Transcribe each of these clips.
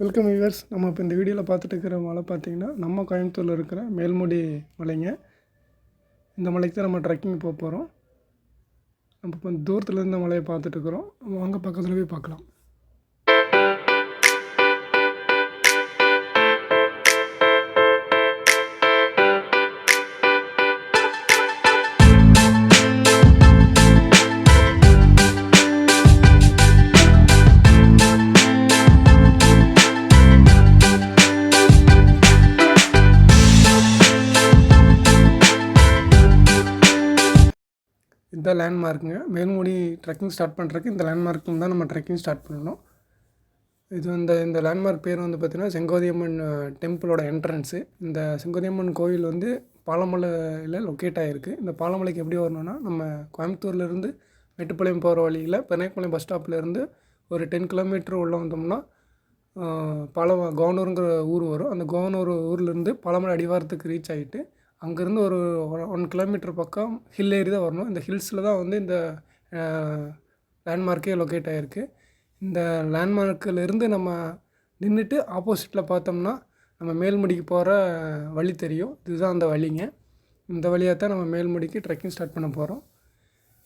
Welcome viewers நம்ம இப்போ இந்த வீடியோவில் பார்த்துட்டு இருக்கிற மலை பார்த்திங்கன்னா நம்ம கோயம்புத்தூரில் இருக்கிற மேல்முடி மலைங்க. இந்த மலைக்கு தான் நம்ம ட்ரெக்கிங் போக போகிறோம் நம்ம இப்போ தூரத்தில் இருந்த மலையை பார்த்துட்டு இருக்கிறோம். வாங்க பக்கத்தில் போய் பார்க்கலாம். இதுதான் லேண்ட்மார்க்குங்க மேல்மூடி ட்ரெக்கிங் ஸ்டார்ட் பண்ணுறதுக்கு இந்த லேண்ட்மார்க்கில் தான் நம்ம ட்ரெக்கிங் ஸ்டார்ட் பண்ணணும். இது இந்த இந்த லேண்ட்மார்க் பேர் வந்து பார்த்திங்கன்னா செங்கோதியம்மன் டெம்பிளோட என்ட்ரன்ஸு இந்த செங்கோதியம்மன் கோயில் வந்து பாலமலையில் லொக்கேட் ஆகிருக்கு இந்த பாலமலைக்கு எப்படி வரணும்னா நம்ம கோயம்புத்தூர்லேருந்து மேட்டுப்பாளையம் போகிற வழியில் பெனாய்ப்பாளையம் பஸ் ஸ்டாப்லேருந்து ஒரு டென் கிலோமீட்டர் உள்ளே வந்தோம்னா பாலம் கோவனூருங்கிற ஊர் வரும். அந்த கோவனூர் ஊர்லேருந்து பாலமலை அடிவாரத்துக்கு ரீச் ஆகிட்டு அங்கேருந்து ஒரு ஒன் கிலோமீட்டர் பக்கம் ஹில் ஏறி தான் வரணும். இந்த ஹில்ஸில் தான் வந்து இந்த லேண்ட்மார்க்கே லொக்கேட் ஆகிருக்கு இந்த லேண்ட்மார்க்கிலேருந்து நம்ம நின்றுட்டு ஆப்போசிட்டில் பார்த்தோம்னா நம்ம மேல்முடிக்கு போகிற வழி தெரியும். இதுதான் அந்த வழிங்க. இந்த வழியாக தான் நம்ம மேல்முடிக்கு ட்ரெக்கிங் ஸ்டார்ட் பண்ண போகிறோம்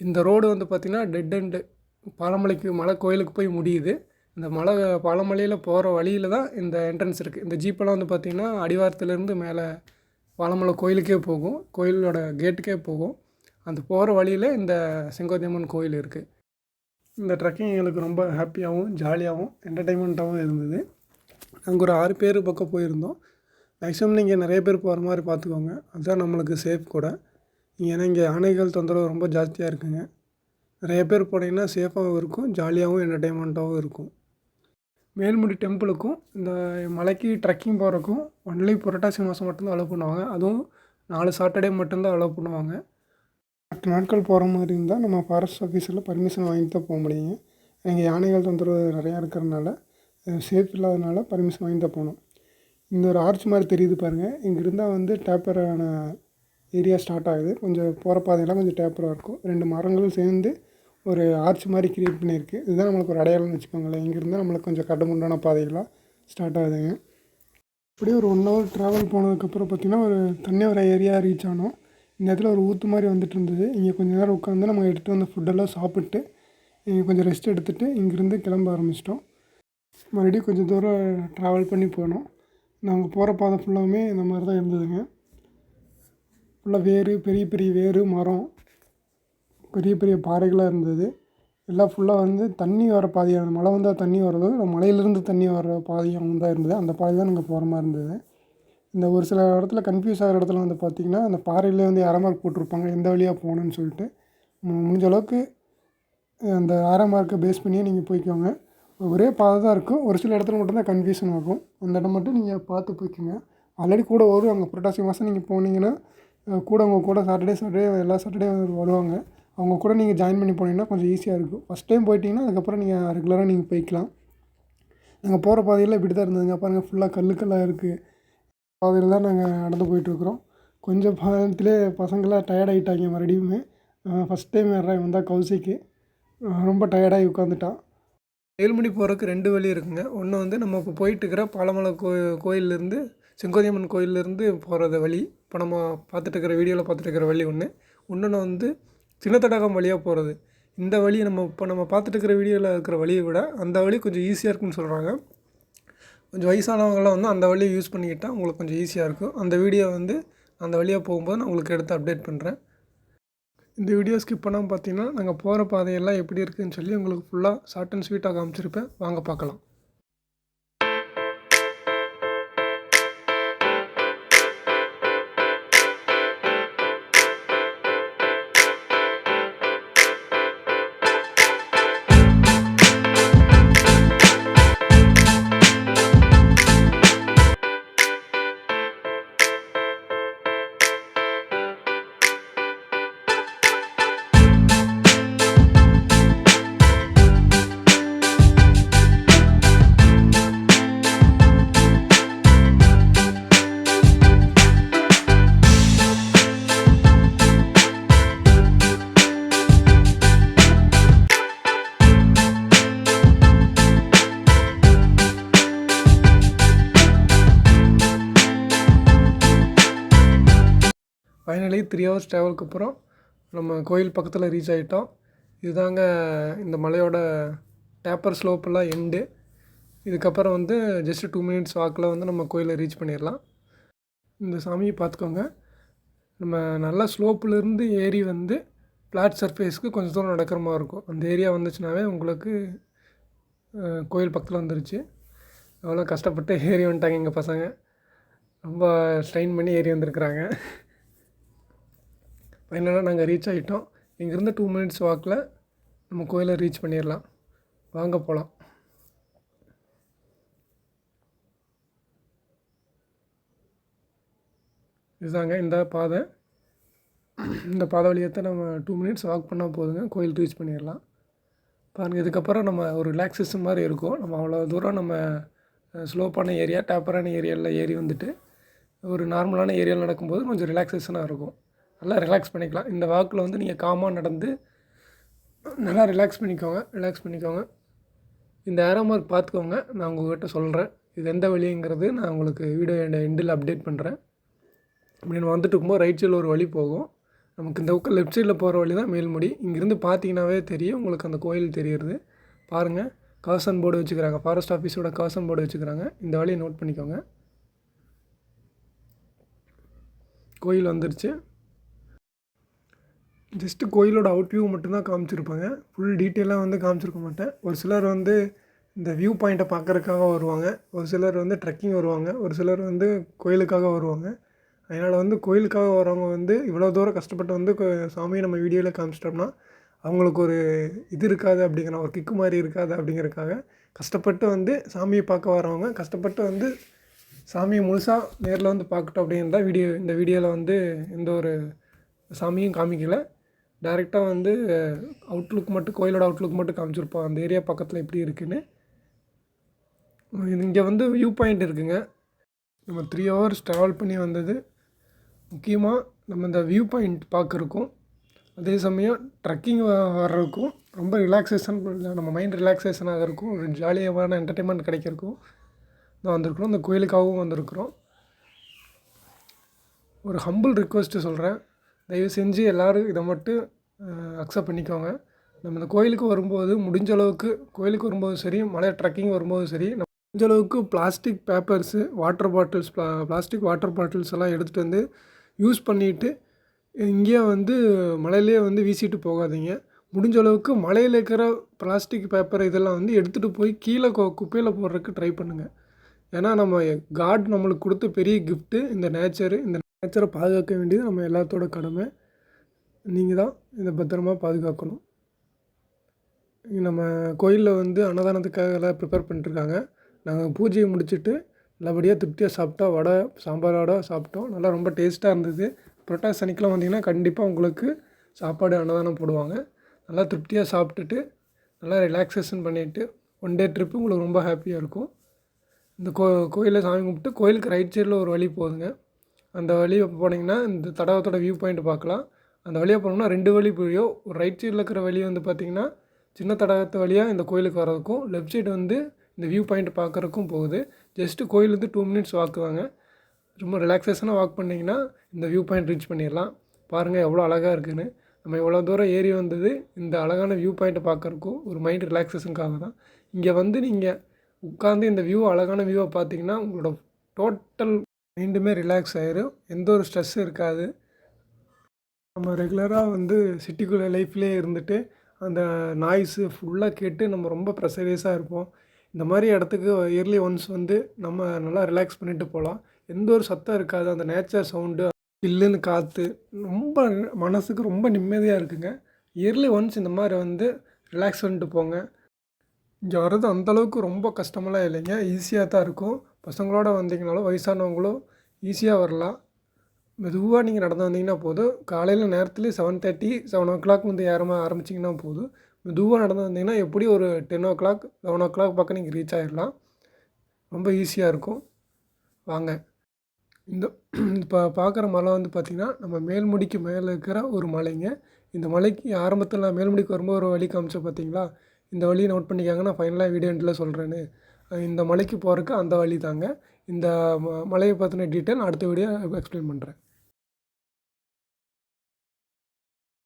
இந்த ரோடு வந்து பார்த்திங்கன்னா டெட் எண்டு பாலமலைக்கு மலை கோயிலுக்கு போய் முடியுது. இந்த மலை பாலமலையில் போகிற வழியில் தான் இந்த என்ட்ரன்ஸ் இருக்குது இந்த ஜீப்பெல்லாம் வந்து பார்த்திங்கன்னா அடிவாரத்துலேருந்து மேலே வாழமலை கோயிலுக்கே போகும். கோயிலோட கேட்டுக்கே போகும். அந்த போகிற வழியில் இந்த செங்கோதியம்மன் கோயில் இருக்குது இந்த ட்ரெக்கிங் எங்களுக்கு ரொம்ப ஹாப்பியாகவும் ஜாலியாகவும் என்டர்டெயின்மெண்ட்டாகவும் இருந்தது. நாங்கள் ஒரு ஆறு பேர் பக்கம் போயிருந்தோம். மேக்ஸிமம் நீங்கள் நிறைய பேர் போகிற மாதிரி பார்த்துக்கோங்க. அதுதான் நம்மளுக்கு சேஃப் கூட. ஏன்னா இங்கே யானைகள் தொந்தரவு ரொம்ப ஜாஸ்தியாக இருக்குங்க. நிறைய பேர் போனீங்கன்னா சேஃபாகவும் இருக்கும் ஜாலியாகவும் என்டர்டெயின்மெண்ட்டாகவும் இருக்கும். மேல்முடி டெம்பிளுக்கும் இந்த மலைக்கு ட்ரெக்கிங் போகிறக்கும் ஒன்லி புரட்டாசி மாதம் மட்டும்தான் அலோவ் பண்ணுவாங்க. அதுவும் நாலு சாட்டர்டே மட்டும்தான் அலோவ் பண்ணுவாங்க. மற்ற நாட்கள் போகிற மாதிரி இருந்தால் நம்ம ஃபாரஸ்ட் ஆஃபீஸில் பர்மிஷன் வாங்கிட்டு தான் போக முடியுங்க எங்கள் யானைகள் தொந்தரவு நிறையா இருக்கிறதுனால சேஃப் இல்லாதனால பர்மிஷன் வாங்கி தான் போகணும். இந்த ஒரு ஆர்ச் மாதிரி தெரியுது பாருங்கள் இங்கே இருந்தால் வந்து டேப்பரான ஏரியா ஸ்டார்ட் ஆகுது. கொஞ்சம் போகிற பாதையெல்லாம் கொஞ்சம் டேப்பராக இருக்கும். ரெண்டு மரங்களும் சேர்ந்து ஒரு ஆர்ச் மாதிரி க்ரியேட் பண்ணியிருக்கு. இதுதான் நம்மளுக்கு ஒரு அடையாளம்னு வச்சுக்கோங்களேன். இங்கேருந்து நம்மளுக்கு கொஞ்சம் கடுமுண்டான பாதைகளாக ஸ்டார்ட் ஆகுதுங்க. அப்படியே ஒரு ஒன் ஹவர் ட்ராவல் போனதுக்கப்புறம் பார்த்திங்கன்னா ஒரு தண்ணி வர ஏரியா ரீச் ஆனோம். இந்த இடத்துல ஒரு ஊற்று மாதிரி வந்துட்டு இருந்தது. இங்கே கொஞ்சம் நேரம் உட்காந்து நம்ம எடுத்துகிட்டு வந்த ஃபுட்டெல்லாம் சாப்பிட்டு இங்கே கொஞ்சம் ரெஸ்ட் எடுத்துகிட்டு இங்கேருந்து கிளம்ப ஆரம்பிச்சிட்டோம். மறுபடியும் கொஞ்சம் தூரம் ட்ராவல் பண்ணி போனோம். நாங்கள் போகிற பாதை ஃபுல்லாமே இந்த மாதிரி தான் இருந்ததுங்க. ஃபுல்லாக வேறு பெரிய பெரிய வேறு மரம் பெரிய பெரிய பாறைகளாக இருந்தது. எல்லாம் ஃபுல்லாக வந்து தண்ணி வர பாதையாக மழை வந்தால் தண்ணி வர்றதோ இல்லை மலையிலேருந்து தண்ணி வர பாதையாகவும் தான் இருந்தது. அந்த பாதை தான் நாங்கள் போகிற மாதிரி இருந்தது. இந்த ஒரு சில இடத்துல கன்ஃபியூஸ் ஆகிற இடத்துல வந்து பார்த்திங்கன்னா அந்த பாறையிலே வந்து அரைமார்க் போட்டிருப்பாங்க எந்த வழியாக போகணுன்னு சொல்லிட்டு. முடிஞ்ச அளவுக்கு அந்த அரை பேஸ் பண்ணியே நீங்கள் போய்க்கோங்க. ஒரே பாதை தான் இருக்கும். ஒரு சில இடத்துல மட்டும்தான் கன்ஃபியூஷன் ஆகும். அந்த இடம் மட்டும் நீங்கள் பார்த்து போய்க்கோங்க. ஆல்ரெடி கூட வரும். அங்கே புரட்டாசி மாதம் நீங்கள் போனீங்கன்னா கூட அவங்க கூட சாட்டர்டே சாட்டர்டே எல்லா சாட்டர்டே வருவாங்க. அவங்க கூட நீங்கள் ஜாயின் பண்ணி போனீங்கன்னா கொஞ்சம் ஈஸியாக இருக்கும். ஃபஸ்ட் டைம் போயிட்டீங்கன்னா அதுக்கப்புறம் நீங்கள் ரெகுலராக நீங்கள் போய்க்கலாம். நாங்கள் போகிற பாதையில் இப்படி தான் இருந்ததுங்க பாருங்கள் ஃபுல்லாக கல்லுக்கெல்லாம் இருக்குது பாதையில் தான் நாங்கள் நடந்து போயிட்டுருக்குறோம் கொஞ்சம் பாதத்திலே பசங்களாம் டயர்ட் ஆகிட்டாங்க மறுபடியுமே. ஃபஸ்ட் டைம் வர்றேன் வந்தால் கௌசிக்கு ரொம்ப டயர்டாகி உட்காந்துட்டான். ஏழுமணி போகிறதுக்கு ரெண்டு வழி இருக்குங்க. ஒன்று வந்து நம்ம இப்போ போயிட்டுருக்கிற பாலமலை கோ கோயிலேருந்து செங்கோதியம்மன் கோயிலேருந்து போகிறது வழி. இப்போ நம்ம பார்த்துட்டு இருக்கிற வீடியோவில் பார்த்துட்டு இருக்கிற வழி ஒன்று இன்னொன்று வந்து சின்ன தடாகம் வழியாக போகிறது இந்த வழி நம்ம இப்போ நம்ம பார்த்துட்டு இருக்கிற வீடியோவில் இருக்கிற வழியை விட அந்த வழி கொஞ்சம் ஈஸியாக இருக்குன்னு சொல்கிறாங்க கொஞ்சம் வயசானவங்களாம் வந்து அந்த வழியை யூஸ் பண்ணிக்கிட்டால் உங்களுக்கு கொஞ்சம் ஈஸியாக இருக்கும். அந்த வீடியோ வந்து அந்த வழியாக போகும்போது நான் உங்களுக்கு எடுத்து அப்டேட் பண்ணுறேன் இந்த வீடியோ ஸ்கிப் பண்ணாமல் பார்த்தீங்கன்னா நாங்கள் போகிற பாதையெல்லாம் எப்படி இருக்குதுன்னு சொல்லி உங்களுக்கு ஃபுல்லாக ஷார்ட் அண்ட் ஸ்வீட்டாக காமிச்சிருப்பேன். வாங்க பார்க்கலாம் ஃபைனலி த்ரீ ஹவர்ஸ் ட்ராவலுக்கு அப்புறம் நம்ம கோயில் பக்கத்தில் ரீச் ஆகிட்டோம் இதுதாங்க இந்த மலையோட டேப்பர் ஸ்லோப்பெல்லாம் எண்டு இதுக்கப்புறம் வந்து ஜஸ்ட்டு டூ மினிட்ஸ் வாக்கில் வந்து நம்ம கோயிலை ரீச் பண்ணிடலாம். இந்த சாமியை பார்த்துக்கோங்க. நம்ம நல்லா ஸ்லோப்பிலேருந்து ஏறி வந்து ஃப்ளாட் சர்ஃபேஸ்க்கு கொஞ்சம் தூரம் நடக்கிற மாதிரி இருக்கும். அந்த ஏரியா வந்துச்சுனாவே உங்களுக்கு கோயில் பக்கத்தில் வந்துருச்சு. அவ்வளோ கஷ்டப்பட்டு ஏறி வந்துட்டாங்க எங்கள் பசங்க. ரொம்ப ஸ்ட்ரெயின் பண்ணி ஏறி வந்திருக்குறாங்க. ஃபைனலாக நாங்கள் ரீச் ஆகிட்டோம் இங்கேருந்து டூ மினிட்ஸ் வாக்கில் நம்ம கோயிலை ரீச் பண்ணிடலாம் வாங்க போகலாம் இதுதாங்க இந்த பாதை. இந்த பாதை வழியத்தை நம்ம டூ மினிட்ஸ் வாக் பண்ணால் போதுங்க. கோயில் ரீச் பண்ணிடலாம் பாருங்கள் இதுக்கப்புறம் நம்ம ஒரு ரிலாக்ஸேஷன் மாதிரி இருக்கும். நம்ம அவ்வளோ தூரம் நம்ம ஸ்லோப்பான ஏரியா டேப்பரான ஏரியாவில் ஏறி வந்துட்டு ஒரு நார்மலான ஏரியாவில் நடக்கும்போது கொஞ்சம் ரிலாக்ஸேஷனாக இருக்கும். நல்லா ரிலாக்ஸ் பண்ணிக்கலாம். இந்த வாக்கில் வந்து நீங்கள் காமாக நடந்து நல்லா ரிலாக்ஸ் பண்ணிக்கோங்க ரிலாக்ஸ் பண்ணிக்கோங்க. இந்த ஏரோ மார்க் பார்த்துக்கோங்க. நான் உங்கள்கிட்ட சொல்கிறேன் இது எந்த வழிங்கிறது நான் உங்களுக்கு வீடியோ எண்டில் அப்டேட் பண்ணுறேன் இப்படி வந்துட்டு இருக்கும்போது ரைட் சைடில் ஒரு வழி போகும். நமக்கு இந்த பக்கம் லெஃப்ட் சைடில் போகிற வழி தான் மேல்முடி இங்கேருந்து பார்த்தீங்கன்னாவே தெரியும். உங்களுக்கு அந்த கோயில் தெரியுது பாருங்கள் காசன் போர்டு வச்சுக்கிறாங்க. ஃபாரஸ்ட் ஆஃபீஸோட காசன் போர்டு வச்சுக்கிறாங்க. இந்த வழியை நோட் பண்ணிக்கோங்க. கோயில் வந்துருச்சு. ஜஸ்ட்டு கோயிலோட அவுட் வியூ மட்டும்தான் காமிச்சிருப்பாங்க. ஃபுல் டீட்டெயிலாக வந்து காமிச்சிருக்க மாட்டேன். ஒரு சிலர் வந்து இந்த வியூ பாயிண்ட்டை பார்க்குறதுக்காக வருவாங்க. ஒரு சிலர் வந்து ட்ரெக்கிங் வருவாங்க. ஒரு சிலர் வந்து கோயிலுக்காக வருவாங்க. அதனால் வந்து கோயிலுக்காக வரவங்க வந்து இவ்வளோ தூரம் கஷ்டப்பட்டு வந்து சாமியை நம்ம வீடியோவில் காமிச்சிட்டோம்னா அவங்களுக்கு ஒரு இது இருக்காது அப்படிங்கிற ஒரு கிக்கு மாதிரி இருக்காது அப்படிங்கிறதுக்காக கஷ்டப்பட்டு வந்து சாமியை பார்க்க வரவங்க கஷ்டப்பட்டு வந்து சாமியை முழுசாக நேரில் வந்து பார்க்கட்டும் அப்படிங்கிறத வீடியோ இந்த வீடியோவில் வந்து எந்த ஒரு சாமியும் காமிக்கலை. டைரெக்டாக வந்து அவுட்லுக் மட்டும் கோயிலோட அவுட்லுக் மட்டும் காமிச்சிருப்போம். அந்த ஏரியா பக்கத்தில் எப்படி இருக்குன்னு. இங்கே வந்து வியூ பாயிண்ட் இருக்குங்க. நம்ம த்ரீ ஹவர்ஸ் ட்ராவல் பண்ணி வந்தது. முக்கியமாக நம்ம இந்த வியூ பாயிண்ட் பார்க்குறக்கும் அதே சமயம் ட்ரக்கிங் வர்றதுக்கும் ரொம்ப ரிலாக்ஸேஷன் நம்ம மைண்ட் ரிலாக்ஸேஷன் ஆகிறதுக்கும் ஒரு ஜாலியான என்டர்டெயின்மெண்ட் கிடைக்கிறதுக்கும் தான் வந்திருக்கிறோம். இந்த கோயிலுக்காகவும் வந்திருக்கிறோம். ஒரு ஹம்பிள் ரிக்வெஸ்ட்டு சொல்கிறேன் தயவு செஞ்சு எல்லோரும் இதை மட்டும் அக்செப்ட் பண்ணிக்கோங்க. நம்ம இந்த கோயிலுக்கு வரும்போது முடிஞ்ச அளவுக்கு கோயிலுக்கு வரும்போதும் சரி மலை ட்ரக்கிங் வரும்போதும் சரி நம்ம முடிஞ்ச அளவுக்கு plastic papers water bottles plastic water bottles எல்லாம் எடுத்துகிட்டு வந்து யூஸ் பண்ணிவிட்டு இங்கேயே வந்து மலையிலே வந்து வீசிட்டு போகாதீங்க. முடிஞ்ச அளவுக்கு மலையில் இருக்கிற பிளாஸ்டிக் பேப்பர் இதெல்லாம் வந்து எடுத்துகிட்டு போய் கீழே குப்பையில் போடுறதுக்கு ட்ரை பண்ணுங்கள் ஏன்னா நம்ம காட் நம்மளுக்கு கொடுத்த பெரிய கிஃப்ட்டு இந்த நேச்சரு இந்த நேச்சரை பாதுகாக்க வேண்டியது நம்ம எல்லாத்தோட கடமை. நீங்கள் தான் இதை பத்திரமா பாதுகாக்கணும். நம்ம கோயிலில் வந்து அன்னதானத்துக்காக எல்லாம் ப்ரிப்பேர் பண்ணிட்டுருக்காங்க. நாங்கள் பூஜையை முடிச்சுட்டு நல்லபடியாக திருப்தியாக சாப்பிட்டோம் வடை சாம்பாரோட சாப்பிட்டோம். நல்லா ரொம்ப டேஸ்ட்டாக இருந்தது. புரட்டாசி சனிக்கெலாம் வந்தீங்கன்னா கண்டிப்பாக உங்களுக்கு சாப்பாடு அன்னதானம் போடுவாங்க. நல்லா திருப்தியாக சாப்பிட்டுட்டு நல்லா ரிலாக்ஸேஷன் பண்ணிவிட்டு ஒன் டே ட்ரிப்பு உங்களுக்கு ரொம்ப ஹாப்பியாக இருக்கும். இந்த கோ கோயிலில் சாமி கும்பிட்டு கோயிலுக்கு ரைட் சைடில் ஒரு வழி போகுதுங்க. அந்த வழியை போனீங்கன்னா இந்த தடவத்தோட வியூ பாயிண்ட் பார்க்கலாம். அந்த வழியாக போனோம்னா ரெண்டு வழி போயோ ஒரு ரைட் சைடில் இருக்கிற வழி வந்து பார்த்திங்கன்னா சின்ன தடாகத்து வழியாக இந்த கோயிலுக்கு வர்றதுக்கும் லெஃப்ட் சைடு வந்து இந்த வியூ பாயிண்ட் பார்க்குறதுக்கும் போகுது. ஜஸ்ட்டு கோயிலேருந்து டூ மினிட்ஸ் வாக்குவாங்க ரொம்ப ரிலாக்ஸேஷனாக வாக் பண்ணிங்கன்னா இந்த வியூ பாயிண்ட் ரீச் பண்ணிடலாம். பாருங்கள் எவ்வளோ அழகாக இருக்குன்னு. நம்ம எவ்வளோ தூரம் ஏறி வந்தது இந்த அழகான வியூ பாயிண்ட்டை பார்க்குறக்கும் ஒரு மைண்ட் ரிலாக்ஸேஷனுக்காக தான். இங்கே வந்து நீங்கள் உட்காந்து இந்த வியூ அழகான வியூவை பார்த்தீங்கன்னா உங்களோட டோட்டல் மைண்டுமே ரிலாக்ஸ் ஆயிரும். எந்த ஒரு ஸ்ட்ரெஸ்ஸும் இருக்காது. நம்ம ரெகுலராக வந்து சிட்டிக்குள்ளே லைஃப்லேயே இருந்துட்டு அந்த நாய்ஸு ஃபுல்லாக கேட்டு நம்ம ரொம்ப ப்ரெஷரைஸாக இருப்போம். இந்த மாதிரி இடத்துக்கு இயர்லி ஒன்ஸ் வந்து நம்ம நல்லா ரிலாக்ஸ் பண்ணிட்டு போகலாம் எந்த ஒரு சத்தம் இருக்காது. அந்த நேச்சர் சவுண்டு சில்லுன்னு காற்று ரொம்ப மனசுக்கு ரொம்ப நிம்மதியாக இருக்குங்க. இயர்லி ஒன்ஸ் இந்த மாதிரி வந்து ரிலாக்ஸ் பண்ணிட்டு போங்க. இங்கே வர்றது அந்தளவுக்கு ரொம்ப கஷ்டமெல்லாம் இல்லைங்க. ஈஸியாக தான் இருக்கும். பசங்களோட வந்தீங்கனாலும் வயசானவங்களும் ஈஸியாக வரலாம். மெதுவாக நீங்கள் நடந்து வந்தீங்கன்னா போதும். காலையில் நேரத்துலேயே seven thirty seven o'clock வந்து ஏறமா ஆரம்பிச்சிங்கன்னா போதும். மெதுவாக நடந்து வந்தீங்கன்னா எப்படி ஒரு ten o'clock eleven o'clock பக்கம் நீங்கள் ரீச் ஆகிடலாம் ரொம்ப ஈஸியாக இருக்கும். வாங்க. இந்த இப்போ பார்க்குற மலை வந்து பார்த்திங்கன்னா நம்ம மேல்முடிக்கு மேலே இருக்கிற ஒரு மலைங்க. இந்த மலைக்கு ஆரம்பத்தில் நான் மேல்முடிக்கு வரும்போது ஒரு வழி காமிச்சேன் பார்த்தீங்களா இந்த வழியை நோட் பண்ணிக்காங்க நான் ஃபைனலாக வீடியோ எண்டில் சொல்கிறேன்னு இந்த மலைக்கு போகிறதுக்கு அந்த வழி தாங்க இந்த ம- மலையை பற்றின டீட்டெயில் அடுத்த வீடியோ எக்ஸ்பிளைன் பண்ணுறேன்